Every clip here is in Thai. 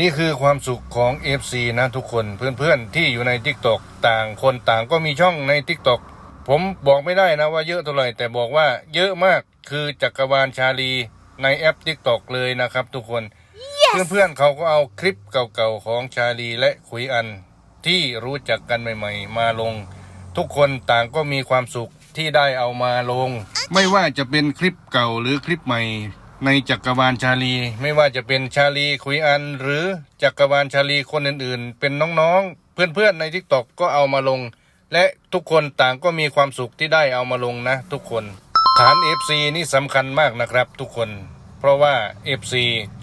นี่คือความสุขของ FC นะทุกคนเพื่อนๆที่อยู่ใน TikTok ต่างคนต่างก็มีช่องใน TikTok ผมบอกไม่ได้นะว่าเยอะเท่าไหร่แต่บอกว่าเยอะมากคือจักรวาลชาลีในแอป TikTok เลยนะครับทุกคนเพื่อนๆเขาก็เอาคลิปเก่าๆของชาลีและขุยอัน ที่รู้จักกันใหม่ๆ มาลง ทุกคนต่างก็มีความสุขที่ได้เอามาลง ไม่ว่าจะเป็นคลิปเก่าหรือคลิปใหม่ ในจักรวาลชาลี ไม่ว่าจะเป็นชาลีขุยอัน หรือจักรวาลชาลีคนอื่นๆ เป็นน้องๆ เพื่อนๆในทิกตอกก็เอามาลง และทุกคนต่างก็มีความสุขที่ได้เอามาลงนะ ทุกคนฐาน FC นี่สำคัญมากนะครับ ทุกคน เพราะว่า FC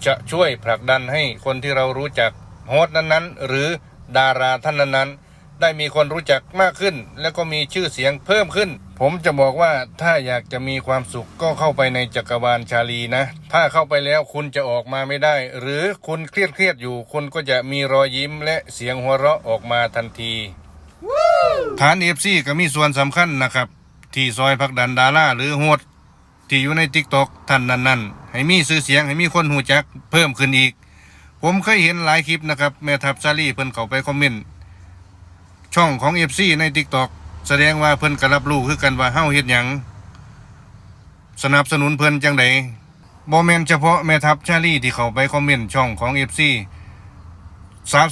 จะช่วยผลักดันให้คนที่เรารู้จักโฮสต์นั้นๆ หรือดาราท่านนั้นๆ ได้มีคนรู้จักมากขึ้น แล้วก็มีชื่อเสียงเพิ่มขึ้น ผมจะบอกว่าถ้าอยากจะมีความสุขก็เข้าไปในจักรวาลชาลีนะ ถ้าเข้าไปแล้วคุณจะออกมาไม่ได้ หรือคุณเครียดเครียดๆอยู่ คุณก็จะมีรอยยิ้มและเสียงหัวเราะออกมาทันที ฐานเอฟซีก็มีส่วนสำคัญนะครับ ที่ซอยพักดันดาราหรือโหดที่อยู่ในทิกต็อกท่านนั้น ๆ ให้มีชื่อเสียงให้มีคนหูจักเพิ่มขึ้นอีก ผมเคยเห็นหลายคลิปนะครับ แม่ทัพซารีเพิ่นเข้าไปคอมเมนต์ช่องของเอฟซีในทิกต็อก แสดงว่าเพิ่นก็รับรู้คือกันว่าเฮาเฮ็ดหยังสนับสนุนเพิ่นจังใดบ่แม่นเฉพาะแม่ทัพชาลีที่เข้าไปคอมเมนต์ช่องของเอฟซี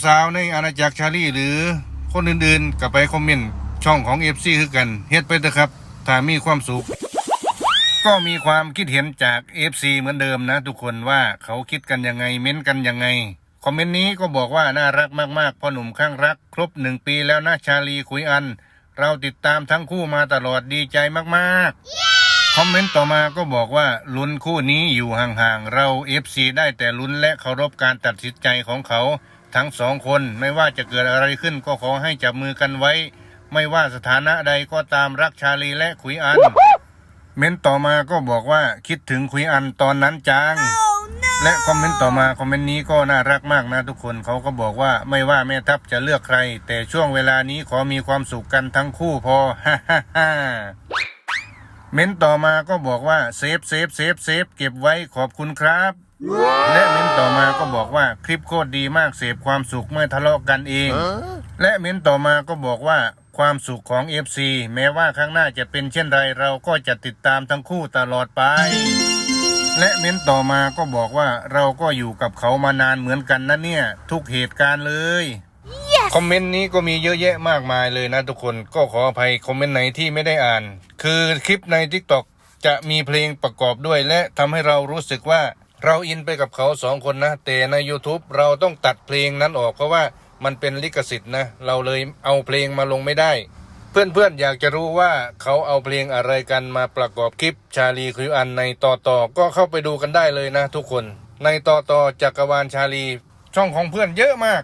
สาวๆในอาณาจักรชาลีหรือคนอื่นๆก็ไปคอมเมนต์ช่องของ FC คือกันเฮ็ดไปเถอะครับถ้ามีความสุขก็มีความคิดเห็นจาก FC เหมือนเดิมนะ ทุกคนว่าเขาคิดกันยังไงเม้นกันยังไงคอมเมนต์นี้ก็บอกว่าน่ารักมากๆพ่อหนุ่มข้างรัก ครบหนึ่งปีแล้วนะชาลีคุยอัน เราติดตามทั้งคู่มาตลอดดีใจมากๆ คอมเมนต์ต่อมาก็บอกว่าลุ้นคู่นี้อยู่ห่างๆ เรา FC ได้แต่ลุ้นและเคารพการตัดสินใจของเขาทั้งสองคนไม่ว่าจะเกิดอะไรขึ้นก็ขอให้จับมือกันไว้ ไม่ว่าสถานะใดก็ตามรักชาลีและขุยอัน เมนต์ต่อมาก็บอกว่าคิดถึงขุยอันตอนนั้นจัง และคอมเมนต์ต่อมาคอมเมนต์นี้ก็น่ารักมากนะทุกคนเขาก็บอกว่าไม่ว่าแม่ทัพจะเลือกใคร แต่ช่วงเวลานี้ขอมีความสุขกันทั้งคู่พอฮ่าฮ่าฮ่าเมนต์ต่อมาก็บอกว่าเซฟเซฟเซฟเซฟเก็บไว้ขอบคุณครับ และเมนต์ต่อมาก็บอกว่าคลิปโคตรดีมากเสพความสุขเมื่อทะเลาะกันเอง และเมนต์ต่อมาก็บอกว่าความสุขของ FC แม้ว่าครั้งหน้าจะเป็นเช่นไรเราก็จะติดตามทั้งคู่ตลอดไป และเม้นต่อมาก็บอกว่าเราก็อยู่กับเขามานานเหมือนกันนะเนี่ย ทุกเหตุการณ์เลยคอมเมนต์นี้ก็มีเยอะแยะมากมายเลยนะทุกคนก็ขออภัยคอมเมนต์ไหนที่ไม่ได้อ่าน คือคลิปใน TikTok จะมีเพลงประกอบด้วย และทำให้เรารู้สึกว่าเราอินไปกับเขาสองคนนะ แต่ใน YouTube เราต้องตัดเพลงนั้นออกเพราะว่ามันเป็นลิขสิทธิ์นะ เราเลยเอาเพลงมาลงไม่ได้ เพื่อนๆ อยากจะรู้ว่าเขาเอาเพลงอะไรกันมาประกอบคลิปชาลีคิวอันในต่อต่อก็เข้าไปดูกันได้เลยนะทุกคน ในต่อต่อจักรวาลชาลี ช่องของเพื่อนเยอะมาก